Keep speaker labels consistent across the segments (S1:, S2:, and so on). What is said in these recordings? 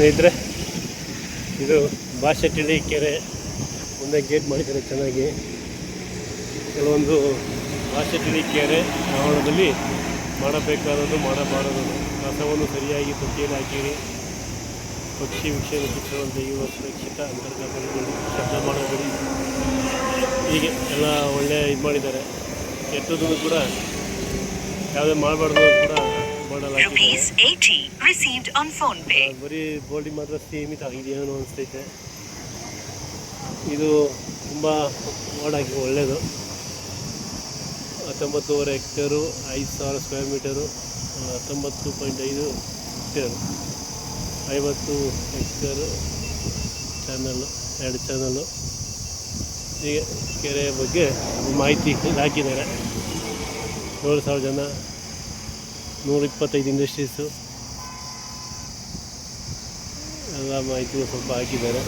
S1: ಸ್ನೇಹಿತರೆ, ಇದು ಭಾಷೆಟ್ಟಿಳಿ ಕೆರೆ ಮುಂದೆ ಗೇಟ್ ಮಾಡಿದ್ದಾರೆ ಚೆನ್ನಾಗಿ. ಕೆಲವೊಂದು ಭಾಷೆಟ್ಟಿಳಿ ಕೆರೆ ಆವರಣದಲ್ಲಿ ಮಾಡಬೇಕಾದದ್ದು ಮಾಡಬಾರದು. ಕಸವನ್ನು ಸರಿಯಾಗಿ ತೊಟ್ಟಿಯಲ್ಲಿ ಹಾಕಿರಿ. ಪಕ್ಷಿ ವಿಷಯ ಚಿತ್ರವನ್ನು ತೆಗೆಯುವ ಸುರಕ್ಷಿತ ಅಂತರ್ಗತಗಳು ಶಬ್ದ ಮಾಡಬೇಡಿ ಹೀಗೆ ಎಲ್ಲ ಒಳ್ಳೆ ಇದು ಮಾಡಿದ್ದಾರೆ. ಕೆಟ್ಟದನ್ನು ಕೂಡ ಯಾವುದೇ ಮಾಡಬಾರ್ದು
S2: Rupees 80 received on phone pay.
S1: ಬರೀ ಬೋರ್ಡಿಗೆ ಮಾತ್ರ ಸೀಮಿತ ಏನೋ ಅನಿಸ್ತೈತೆ. ಇದು ತುಂಬ ಮಾಡಾಗಿ ಒಳ್ಳೆಯದು ಹತ್ತೊಂಬತ್ತುವರೆ ಹೆಕ್ಟೇರು ಐದು ಸಾವಿರ ಸ್ಕ್ವೇರ್ ಮೀಟರು ಹತ್ತೊಂಬತ್ತು ಪಾಯಿಂಟ್ ಐದು ಹೆಕ್ಟೇರು ಐವತ್ತು ಹೆಕ್ಟೇರು ಚಾನಲ್ಲು ಎರಡು ಚಾನಲ್ಲು ಹೀಗೆ ಕೆರೆಯ ಬಗ್ಗೆ ಮಾಹಿತಿ ಹಾಕಿದ್ದಾರೆ ಏಳು ಸಾವಿರ ಜನ ನೂರ ಇಪ್ಪತ್ತೈದು ಇಂಡಸ್ಟ್ರೀಸು. ಎಲ್ಲ ಮಾಹಿತಿ ಸ್ವಲ್ಪ ಹಾಕಿದ್ದಾರೆ.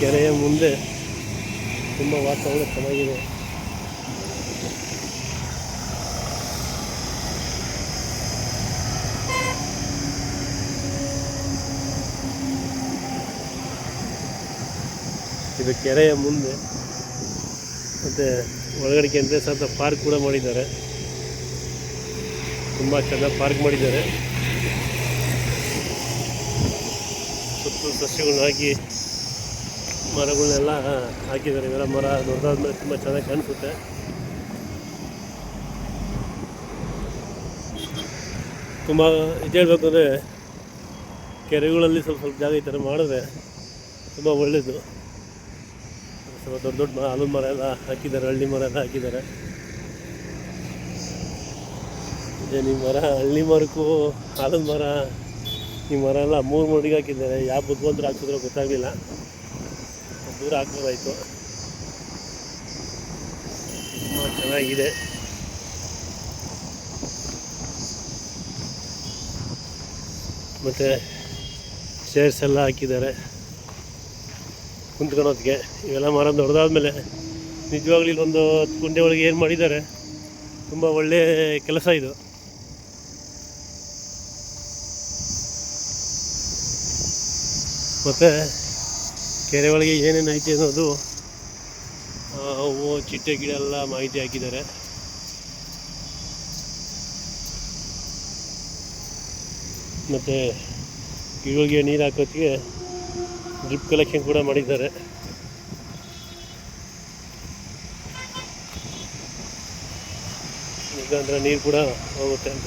S1: ಕೆರೆಯ ಮುಂದೆ ತುಂಬ ವಾತಾವರಣ ಚೆನ್ನಾಗಿದೆ. ಇದು ಕೆರೆಯ ಮುಂದೆ, ಮತ್ತು ಒಳಗಡೆ ಕೆಂದ್ರೆ ಸಹ ಪಾರ್ಕ್ ಕೂಡ ಮಾಡಿದ್ದಾರೆ. ತುಂಬ ಚೆನ್ನಾಗಿ ಪಾರ್ಕ್ ಮಾಡಿದ್ದಾರೆ. ಸುತ್ತಲೂ ಸಸ್ಯಗಳನ್ನ ಹಾಕಿ, ಮರಗಳನ್ನೆಲ್ಲ ಹಾಕಿದ್ದಾರೆ. ಇವೆಲ್ಲ ಮರ ದೊಡ್ಡದಾದ್ಮೇಲೆ ತುಂಬ ಚೆನ್ನಾಗಿ ಕಾಣಿಸುತ್ತೆ. ತುಂಬ ಇದು ಹೇಳಬೇಕು ಅಂದರೆ, ಕೆರೆಗಳಲ್ಲಿ ಸ್ವಲ್ಪ ಸ್ವಲ್ಪ ಜಾಗ ಈ ಥರ ಮಾಡಿದ್ರೆ ತುಂಬ ಒಳ್ಳೆಯದು ಸ್ವಲ್ಪ ದೊಡ್ಡ ದೊಡ್ಡ ಮರ ಆಲದ ಮರ ಎಲ್ಲ ಹಾಕಿದ್ದಾರೆ, ಹಳ್ಳಿ ಮರ ಎಲ್ಲ ಹಾಕಿದ್ದಾರೆ. ಈ ಮರ, ಹಳ್ಳಿ ಮರಕ್ಕೂ ಆಲದ ಮರ, ಈ ಮರ ಎಲ್ಲ ಮೂರು ಮಡಿಗೆ ಹಾಕಿದ್ದಾರೆ. ಯಾವ ಬುದ್ಧಿವಂತರು ಹಾಕಿದ್ರೋ ಗೊತ್ತಾಗಲಿಲ್ಲ. ದೂರ ಹಾಕ್ಬೋದಾಯ್ತು. ತುಂಬ ಚೆನ್ನಾಗಿದೆ. ಮತ್ತು ಚೇರ್ಸ್ ಎಲ್ಲ ಹಾಕಿದ್ದಾರೆ. ಕುಂತ್ಕೊಳೋದಕ್ಕೆ ಇವೆಲ್ಲ ಮರ ದೊಡ್ಡದಾದ್ಮೇಲೆ ನಿಜವಾಗ್ಲೂ ಇಲ್ಲೊಂದು ಹತ್ತು ಒಳಗೆ ಏನು ಮಾಡಿದ್ದಾರೆ. ತುಂಬ ಒಳ್ಳೆಯ ಕೆಲಸ ಇದು. ಮತ್ತು ಕೆರೆ ಒಳಗೆ ಏನೇನು ಐತೆ ಅನ್ನೋದು ಹೂವು, ಚಿಟ್ಟೆ, ಗಿಡ ಎಲ್ಲ ಮಾಹಿತಿ ಹಾಕಿದ್ದಾರೆ. ಮತ್ತು ಗಿಡಗಳಿಗೆ ನೀರು ಹಾಕೋತ್ತಿಗೆ ಡ್ರಿಪ್ ಕಲೆಕ್ಷನ್ ಕೂಡ ಮಾಡಿದ್ದಾರೆ. ಮುಖಾಂತರ ನೀರು ಕೂಡ ಹೋಗುತ್ತೆ ಅಂತ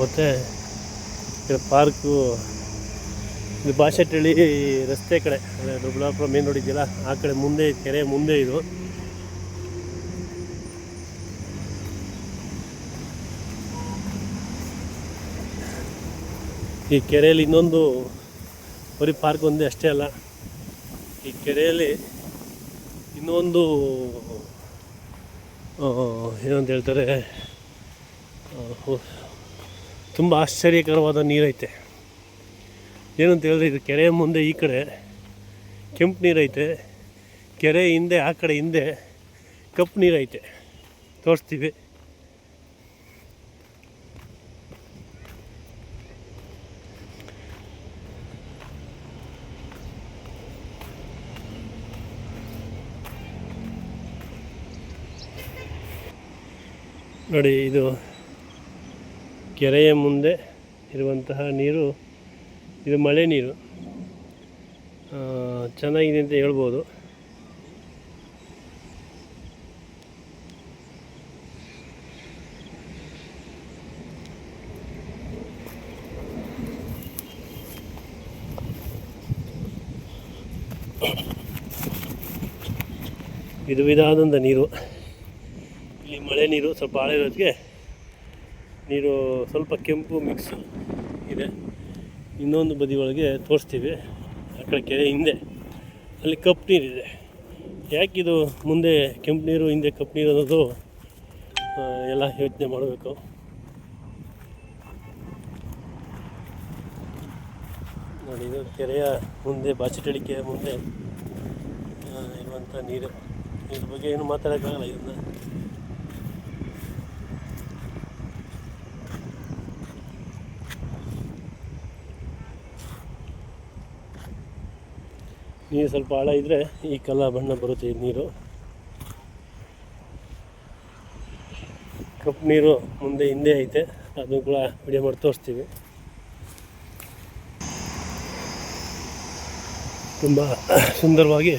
S1: ಮತ್ತು ಇದು ಪಾರ್ಕು ಇದು ಭಾಷೆಟ್ಟಳ್ಳಿ ರಸ್ತೆ ಕಡೆ, ಅಂದರೆ ದೊಡ್ಡಬಳ್ಳಾಪುರ ಮೇನ್ ರೋಡ್ ಇದೆಯಲ್ಲ, ಆ ಕಡೆ ಮುಂದೆ, ಕೆರೆ ಮುಂದೆ ಇದು. ಈ ಕೆರೆಯಲ್ಲಿ ಇನ್ನೊಂದು ಬರೀ ಪಾರ್ಕ್ ಒಂದೇ ಅಷ್ಟೇ ಅಲ್ಲ, ಈ ಕೆರೆಯಲ್ಲಿ ಇನ್ನೊಂದು ಏನಂತ ಹೇಳ್ತಾರೆ ತುಂಬ ಆಶ್ಚರ್ಯಕರವಾದ ನೀರೈತೆ. ಏನಂತ ಹೇಳಿದ್ರೆ ಇದು ಕೆರೆಯ ಮುಂದೆ ಈ ಕಡೆ ಕೆಂಪು ನೀರೈತೆ. ಕೆರೆ ಹಿಂದೆ, ಆ ಕಡೆ ಹಿಂದೆ ಕಪ್ಪು ನೀರೈತೆ. ತೋರಿಸ್ತೀವಿ. ನೋಡಿ, ಇದು ಕೆರೆಯ ಮುಂದೆ ಇರುವಂತಹ ನೀರು, ಇದು ಮಳೆ ನೀರು. ಚೆನ್ನಾಗಿದೆ ಅಂತ ಹೇಳ್ಬೋದು. ಇದು ವಿಧವಾದಂಥ ನೀರು. ಇಲ್ಲಿ ಮಳೆ ನೀರು ಸ್ವಲ್ಪ ಆಳ ಇರೋದಕ್ಕೆ ನೀರು ಸ್ವಲ್ಪ ಕೆಂಪು ಮಿಕ್ಸ್ ಇದೆ. ಇನ್ನೊಂದು ಬದಿ ತೋರಿಸ್ತೀವಿ. ಆ ಕಡೆ ಕೆರೆ ಹಿಂದೆ. ಅಲ್ಲಿ ಕಪ್ಪು ನೀರಿದೆ. ಯಾಕಿದು ಮುಂದೆ ಕೆಂಪು ನೀರು, ಹಿಂದೆ ಕಪ್ಪು ನೀರು ಅನ್ನೋದು ಎಲ್ಲ ಯೋಚನೆ ಮಾಡಬೇಕು. ನೋಡಿ, ಇದು ಕೆರೆಯ ಮುಂದೆ, ಬಾಚಿಟಳಿಕೆಯ ಮುಂದೆ ಇರುವಂಥ ನೀರು. ಇದ್ರ ಬಗ್ಗೆ ಏನು ಮಾತಾಡೋಕ್ಕಾಗಲ್ಲ ಇದನ್ನ. ನೀರು ಸ್ವಲ್ಪ ಆಳ ಇದ್ದರೆ ಈ ಕಲ್ಲ ಬಣ್ಣ ಬರುತ್ತೆ ಈ ನೀರು. ಕಪ್ಪು ನೀರು ಮುಂದೆ ಹಿಂದೆ ಐತೆ, ಅದನ್ನು ಕೂಡ ವಿಡಿಯೋ ಮಾಡಿ ತೋರಿಸ್ತೀವಿ. ತುಂಬ ಸುಂದರವಾಗಿ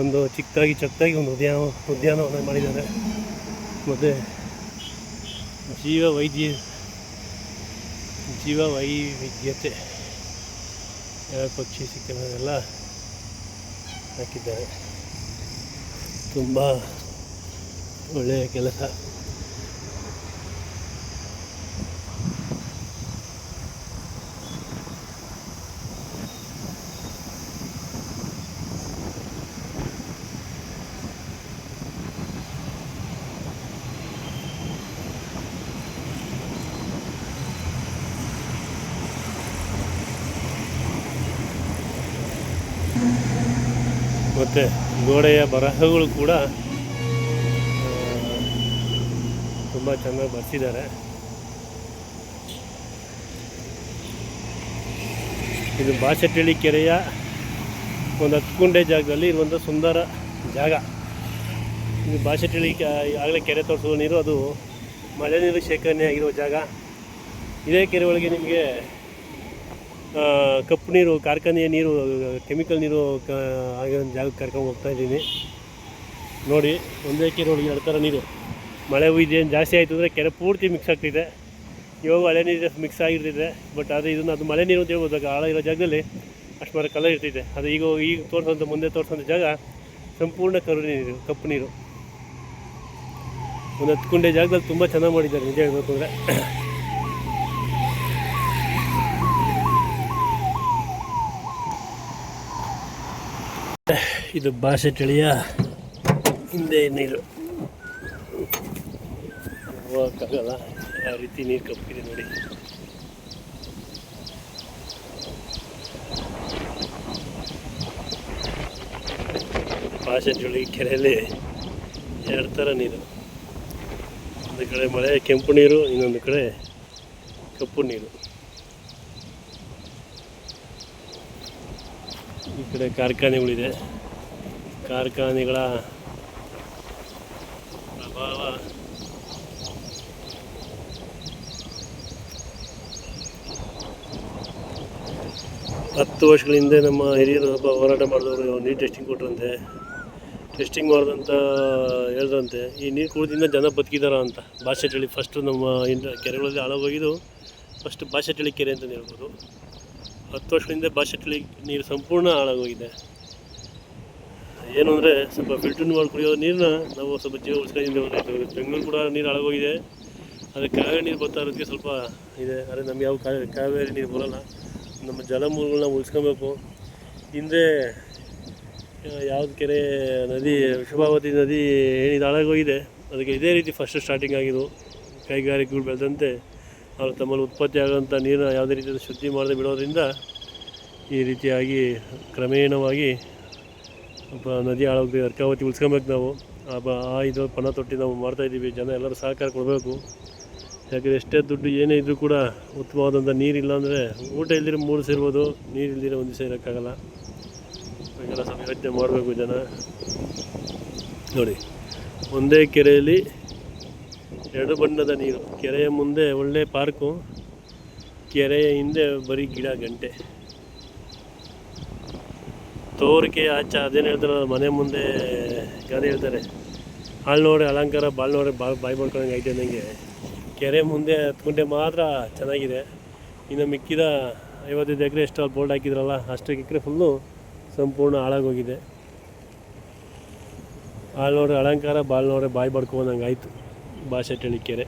S1: ಒಂದು ಚಿಕ್ಕದಾಗಿ ಚಕ್ಕದಾಗಿ ಒಂದು ಉದ್ಯಾನ, ಉದ್ಯಾನವನ ಮಾಡಿದ್ದಾರೆ. ಮತ್ತು ಜೀವ ವೈದ್ಯ, ಜೀವ ವೈವಿಧ್ಯತೆ ಪಕ್ಷಿ ಸಿಕ್ಕಲ್ಲ ಹಾಕಿದ್ದಾರೆ. ತುಂಬ ಒಳ್ಳೆಯ ಕೆಲಸ. ಮತ್ತು ಗೋಡೆಯ ಬರಹಗಳು ಕೂಡ ತುಂಬ ಚೆನ್ನಾಗಿ ಬರ್ತಿದ್ದಾರೆ ಇದು ಬಾಚಟಳ್ಳಿ ಕೆರೆಯ ಒಂದು ಹತ್ತು ಜಾಗದಲ್ಲಿ ಇರುವಂಥ ಸುಂದರ ಜಾಗ. ಇದು ಬಾಚಟಳ್ಳಿ ಆಗಲೇ ಕೆರೆ ತೋರಿಸುವ ನೀರು, ಅದು ಮಳೆ ನೀರು ಶೇಖರಣೆ ಆಗಿರೋ ಜಾಗ. ಇದೇ ಕೆರೆ ಒಳಗೆ ನಿಮಗೆ ಕಪ್ಪು ನೀರು, ಕಾರ್ಖಾನೆಯ ನೀರು, ಕೆಮಿಕಲ್ ನೀರು ಆಗಿರೋ ಜಾಗಕ್ಕೆ ಕರ್ಕೊಂಡು ಹೋಗ್ತಾ ಇದ್ದೀನಿ. ನೋಡಿ, ಒಂದೇ ಕೆರೆ ಒಳಗೆ ಎರಡು ಥರ ನೀರು. ಮಳೆ ಇದೇನು ಜಾಸ್ತಿ ಆಯಿತು ಅಂದರೆ ಕೆರೆ ಪೂರ್ತಿ ಮಿಕ್ಸ್ ಆಗ್ತಿದೆ. ಇವಾಗ ಹಳೆ ನೀರು ಮಿಕ್ಸ್ ಆಗಿರ್ತಿದೆ ಬಟ್ ಆದರೆ ಇದನ್ನು ಅದು ಮಳೆ ನೀರು ಅಂತ ಹೇಳ್ಬೋದು. ಆಳ ಇರೋ ಜಾಗದಲ್ಲಿ ಅಷ್ಟು ಮರ ಕಲರ್ ಇರ್ತಿದೆ. ಅದು ಈಗ ಈಗ ತೋರಿಸೋಂಥ, ಮುಂದೆ ತೋರಿಸೋಂಥ ಜಾಗ ಸಂಪೂರ್ಣ ಕರು ನೀರು, ಕಪ್ಪು ನೀರು. ಒಂದು ಹತ್ತು ಗುಂಡೆ ಜಾಗದಲ್ಲಿ ತುಂಬ ಚೆನ್ನಾಗಿ ಮಾಡಿದ್ದಾರೆ, ನಿಜ ಹೇಳ್ಬೇಕು ಅಂದರೆ. ಇದು ಭಾಷೆ ತಿಳಿಯ ಹಿಂದೆ ನೀರು. ಹೋಗೋಕ್ಕಾಗಲ್ಲ. ಯಾವ ರೀತಿ ನೀರು ಕಪ್ಪಿದೆ ನೋಡಿ. ಭಾಷೆ ಚಳಿ ಕೆರೆಯಲ್ಲಿ ಎರಡು ಥರ ನೀರು. ಒಂದು ಕಡೆ ಮಳೆ, ಕೆಂಪು ನೀರು, ಇನ್ನೊಂದು ಕಡೆ ಕಪ್ಪು ನೀರು. ಈ ಕಡೆ ಕಾರ್ಖಾನೆಗಳಿದೆ. ಕಾರ್ಖಾನೆಗಳ ಪ್ರಭಾವ. ಹತ್ತು ವರ್ಷಗಳ ಹಿಂದೆ ನಮ್ಮ ಹಿರಿಯರು ಒಬ್ಬ ಹೋರಾಟ ಮಾಡಿದವರು ನೀರು ಟೆಸ್ಟಿಂಗ್ ಕೊಟ್ಟರಂತೆ. ಟೆಸ್ಟಿಂಗ್ ಮಾಡಿದಂತ ಹೇಳ್ದಂತೆ, ಈ ನೀರು ಕುಡಿದಿಂದ ಜನ ಬದುಕಿದಾರ ಅಂತ. ಭಾಷೆ ಚಳಿ ಫಸ್ಟು ನಮ್ಮ ಇಂಡ ಕೆರೆಗಳಲ್ಲಿ ಹಾಳಾಗೋಗಿದ್ದು ಫಸ್ಟ್ ಭಾಷೆ ಚಳಿ ಕೆರೆ ಅಂತಲೇ ಹೇಳ್ಬೋದು. ಹತ್ತು ವರ್ಷಗಳಿಂದ ಭಾಷೆ ಚಳಿ ನೀರು ಸಂಪೂರ್ಣ ಹಾಳಾಗೋಗಿದೆ. ಏನು ಅಂದರೆ ಸ್ವಲ್ಪ ಫಿಲ್ಟರ್ ಮಾಡಿ ಕುಡಿಯೋ ನೀರನ್ನ ನಾವು ಸ್ವಲ್ಪ ಜೀವ ಉಳಿಸ್ಕೊಂಡಿದ್ದೆ ಒಂದು ಬೆಂಗಳೂರು ಕೂಡ ನೀರು ಹಾಳಾಗೋಗಿದೆ. ಅದಕ್ಕೆ ಕಾವೇರಿ ನೀರು ಬರ್ತಾ ಇರೋದಕ್ಕೆ ಸ್ವಲ್ಪ ಇದೆ. ಆದರೆ ನಮ್ಗೆ ಯಾವ ಕಾವೇರಿ ಕಾವೇರಿ ನೀರು ಬರೋಲ್ಲ. ನಮ್ಮ ಜಲಮೂಲಗಳನ್ನ ಉಳಿಸ್ಕೊಬೇಕು. ಹಿಂದೆ ಯಾವ್ದು ಕೆರೆ, ನದಿ ಶುಭಾವತಿ ನದಿ ಏನಿದು, ಹಾಳಾಗೋಗಿದೆ. ಅದಕ್ಕೆ ಇದೇ ರೀತಿ ಫಸ್ಟ್ ಸ್ಟಾರ್ಟಿಂಗ್ ಆಗಿದ್ದು. ಕೈಗಾರಿಕೆಗಳು ಬೆಳೆದಂತೆ ಅವರು ತಮ್ಮಲ್ಲಿ ಉತ್ಪತ್ತಿ ಆಗೋಂಥ ನೀರನ್ನ ಯಾವುದೇ ರೀತಿಯಲ್ಲಿ ಶುದ್ಧಿ ಮಾಡದೆ ಬಿಡೋದ್ರಿಂದ ಈ ರೀತಿಯಾಗಿ ಕ್ರಮೇಣವಾಗಿ ನದಿ ಹಾಳಾಗ್ತೀವಿ ಅರ್ಕಾವತಿ ಉಳಿಸ್ಕೊಬೇಕು ನಾವು. ಆ ಇದು ಪಣ ತೊಟ್ಟಿ ನಾವು ಮಾಡ್ತಾಯಿದ್ದೀವಿ ಜನ ಎಲ್ಲರೂ ಸಹಕಾರ ಕೊಡಬೇಕು. ಯಾಕಂದರೆ ಎಷ್ಟೇ ದುಡ್ಡು ಏನೇ ಇದ್ದರೂ ಕೂಡ ಉತ್ತಮವಾದಂಥ ನೀರಿಲ್ಲ ಅಂದರೆ ಊಟ ಇಲ್ದಿರೋ ಮೂರು ಸೇರ್ಬೋದು ನೀರು ಇಲ್ದಿರ ಒಂದು ದಿವಸ ಇರೋಕ್ಕಾಗಲ್ಲ. ಯೋಚನೆ ಮಾಡಬೇಕು ಜನ. ನೋಡಿ, ಒಂದೇ ಕೆರೆಯಲ್ಲಿ ಎರಡು ಬಣ್ಣದ ನೀರು. ಕೆರೆಯ ಮುಂದೆ ಒಳ್ಳೆ ಪಾರ್ಕು, ಕೆರೆಯ ಹಿಂದೆ ಬರೀ ಗಿಡ, ಗಂಟೆ. ತೋರಿಕೆ ಆಚ ಅದೇನು ಹೇಳ್ತಾರೆ ಮನೆ ಮುಂದೆ ಗಾದೆ ಹೇಳ್ತಾರೆ. ಹಾಳು ನೋಡಿ ಅಲಂಕಾರ ಬಾಳ್ ನೋಡಿ ಬಾ ಬಾಯಿ ಮಾಡ್ಕೊಂಡಂಗೆ ಐತೆ ನನಗೆ ಕೆರೆ ಮುಂದೆ ಹತ್ಕೊಂಡೆ ಮಾತ್ರ ಚೆನ್ನಾಗಿದೆ. ಇನ್ನು ಮಿಕ್ಕಿದ ಐವತ್ತೈದು ಎಕರೆ ಎಷ್ಟು ಅಲ್ಲಿ ಬೋರ್ಡ್ ಹಾಕಿದ್ರಲ್ಲ ಅಷ್ಟು ಎಕರೆ ಫುಲ್ಲು ಸಂಪೂರ್ಣ ಹಾಳಾಗೋಗಿದೆ ಹಾಳು ನೋಡಿ ಅಲಂಕಾರ ಬಾಳ್ ನೋಡಿ ಬಾಯಿ ಬಡ್ಕೊಂಡಂಗೆ ಆಯಿತು. ಭಾಷೆ ಕೆರೆ.